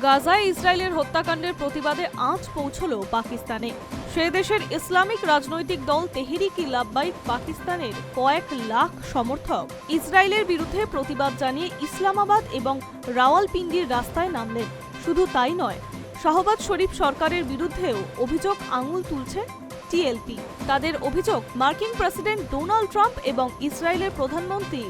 গাজায় ইসরায়েলের হত্যাকাণ্ডের প্রতিবাদে আঁচ পৌঁছল পাকিস্তানে। সে দেশের ইসলামিক রাজনৈতিক দল তেহরিক ই লাব্বাইক পাকিস্তানের কয়েক লাখ সমর্থক। ইসরায়েলের বিরুদ্ধে প্রতিবাদ জানিয়ে ইসলামাবাদ এবং রাওয়ালপিন্ডির রাস্তায় নামলেন। শুধু তাই নয়, শাহবাজ শরীফ সরকারের বিরুদ্ধেও অভিযোগ আঙুল তুলছে টিএলপি। তাদের অভিযোগ, মার্কিন প্রেসিডেন্ট ডোনাল্ড ট্রাম্প এবং ইসরায়েলের প্রধানমন্ত্রী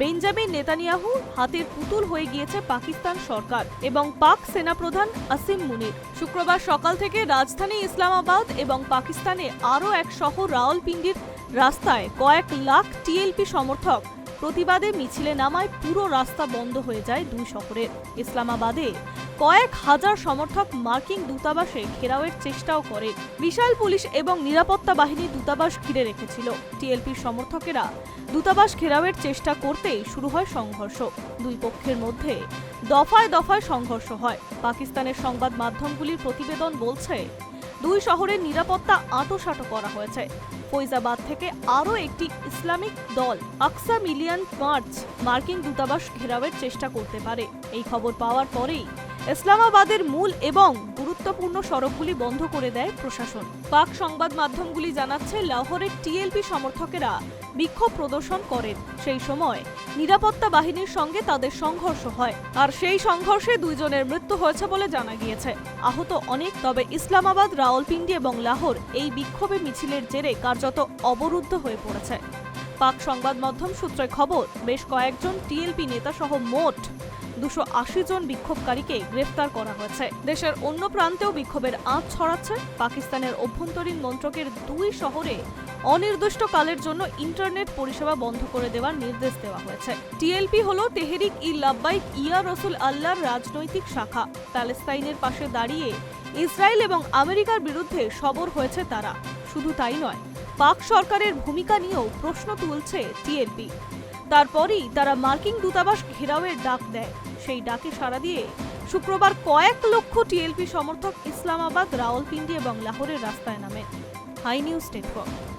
বেঞ্জামিন নেতানিয়াহু হাতের পুতুল হয়ে গিয়েছে পাকিস্তান সরকার এবং পাক সেনাপ্রধান আসিম মুনির। শুক্রবার সকাল থেকে রাজধানী ইসলামাবাদ এবং পাকিস্তানে আরও এক শহর রাওয়ালপিন্ডির রাস্তায় কয়েক লাখ টিএলপি সমর্থক প্রতিবাদে মিছিলে নামায় পুরো রাস্তা বন্ধ হয়ে যায় দুই শহরের। ইসলামাবাদে কয়েক হাজার সমর্থক মার্কিন দূতাবাসে ঘেরাওয়ের চেষ্টাও করে। বিশাল পুলিশ এবং নিরাপত্তা বাহিনী দূতাবাস ঘিরে রেখেছিল। টিএলপির সমর্থকেরা দূতাবাস ঘেরাওয়ের চেষ্টা করতেই শুরু হয় সংঘর্ষ। দুই পক্ষের মধ্যে দফায় দফায় সংঘর্ষ হয়। পাকিস্তানের সংবাদ মাধ্যমগুলির প্রতিবেদন বলছে, দুই শহরের নিরাপত্তা আঁটোসাঁটো করা হয়েছে। ফৈজাবাদ থেকে আরও একটি ইসলামিক দল, আকসা মিলিয়ান মার্চ, মার্কিন দূতাবাস ঘেরাওয়ের চেষ্টা করতে পারে। এই খবর পাওয়ার পরেই ইসলামাবাদের মূল এবং গুরুত্বপূর্ণ সড়কগুলি বন্ধ করে দেয় প্রশাসন। পাক সংবাদ মাধ্যমগুলি জানাচ্ছে, লাহোরের টিএলপি সমর্থকেরা বিক্ষোভ প্রদর্শন করেন। সেই সময় নিরাপত্তা বাহিনীর সঙ্গে তাদের সংঘর্ষ হয়। আর সেই সংঘর্ষে দুইজনের মৃত্যু হয়েছে বলে জানা গিয়েছে। আহত অনেক, তবে ইসলামাবাদ, রাওয়ালপিন্ডি এবং লাহোর এই বিক্ষোভে মিছিলের জেরে কার্যত অবরুদ্ধ হয়ে পড়েছে। পাক সংবাদ মাধ্যম সূত্রে খবর, বেশ কয়েকজন টিএলপি নেতা সহ মোট দুশো আশি জন বিক্ষোভকারীকে গ্রেফতার করা হয়েছে। দেশের অন্য প্রান্তেও বিক্ষোভের আঁচ ছড়াচ্ছে। পাকিস্তানের অভ্যন্তরীণ মন্ত্রকের দুই শহরে অনির্দিষ্টকালের জন্য ইন্টারনেট পরিষেবা বন্ধ করে দেওয়ার নির্দেশ দেওয়া হয়েছে। টিএলপি হল তেহরিক ই লাব্বাইক ইয়া রসুল আল্লাহর রাজনৈতিক শাখা। প্যালেস্তাইনের পাশে দাঁড়িয়ে ইসরায়েল এবং আমেরিকার বিরুদ্ধে সবর হয়েছে তারা। শুধু তাই নয়, পাক সরকারের ভূমিকা নিয়েও প্রশ্ন তুলছে টিএলপি। তারপরই তারা মার্কিন দূতাবাস ঘেরাওয়ের ডাক দেয়। সেই ডাকে সাড়া দিয়ে শুক্রবার কয়েক লক্ষ টিএলপি সমর্থক ইসলামাবাদ, রাওয়ালপিন্ডি এবং লাহোরের রাস্তায় নামে হাই নিউজ নেটওয়ার্ক।